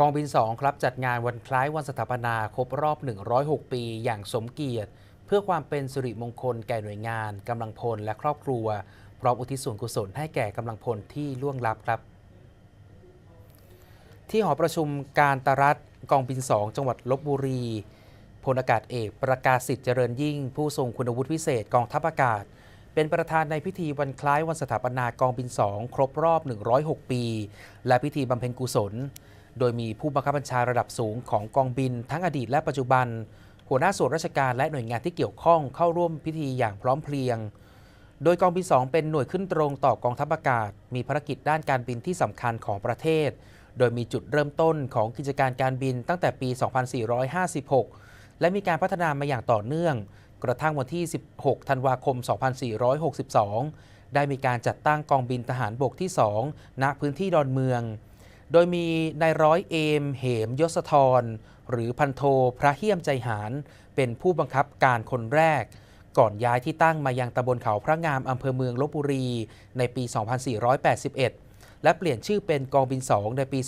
กองบิน 2 ครับ จัดงานวันคล้ายวันสถาปนาครบรอบ 106 ปี อย่างสมเกียรติ เพื่อความเป็นสิริมงคลแก่หน่วยงานกำลังพลและครอบครัว พร้อมอุทิศส่วนกุศลให้แก่กำลังพลที่ล่วงลับครับ ที่หอประชุมการตรัฐกองบิน 2 จังหวัดลบบุรีพลอากาศเอกประกาศสิทธิ์เจริญยิ่ง ผู้ทรงคุณวุฒิพิเศษกองทัพอากาศ เป็นประธานในพิธีวันคล้ายวันสถาปนากองบิน 2 ครบรอบ 106 ปี และพิธีบำเพ็ญกุศล โดยมีผู้บังคับบัญชาระดับสูงของกองบิน ทั้งอดีตและปัจจุบัน หัวหน้าส่วนราชการและหน่วยงานที่เกี่ยวข้องเข้าร่วมพิธีอย่างพร้อมเพรียง โดยกองบิน 2 เป็นหน่วยขึ้นตรงต่อกองทัพอากาศ มีภารกิจด้านการบินที่สำคัญของประเทศ โดยมีจุดเริ่มต้นของกิจการการบินตั้งแต่ปี 2456 และมีการพัฒนามาอย่างต่อเนื่อง กระทั่งวันที่ 16 ธันวาคม 2462 ได้มีการจัดตั้งกองบินทหารบกที่ 2 ณ พื้นที่ดอนเมือง โดยมีนายร้อยเอม เหมยศธร หรือพันโทพระเฮียมใจหาร เป็นผู้บังคับการคนแรก ก่อนย้ายที่ตั้งมายังตำบลเขาพระงามอำเภอเมืองลบบุรี ในปี 2481 และเปลี่ยนชื่อเป็นกองบิน 2 ในปี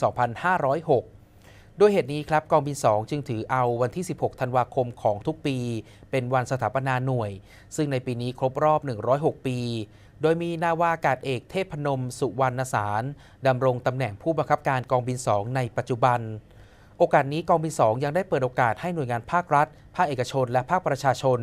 2506 ด้วยเหตุนี้ครับกองบิน 2 จึงถือเอาวันที่ 16 ธันวาคมของทุกปี เป็นวันสถาปนาหน่วย ซึ่งในปีนี้ครบรอบ 106 ปี โดยมีนาวาอากาศเอกเทพนมสุวรรณสารดำรงตำแหน่งผู้บังคับการกองบิน 2 ในปัจจุบัน โอกาสนี้กองบิน 2 ยังได้เปิดโอกาสให้หน่วยงานภาครัฐ ภาคเอกชน และภาคประชาชน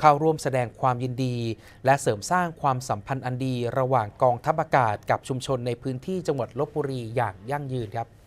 เข้าร่วมแสดงความยินดี และเสริมสร้างความสัมพันธ์อันดี ระหว่างกองทัพอากาศกับชุมชนในพื้นที่จังหวัดลบบุรีอย่างยั่งยืนครับ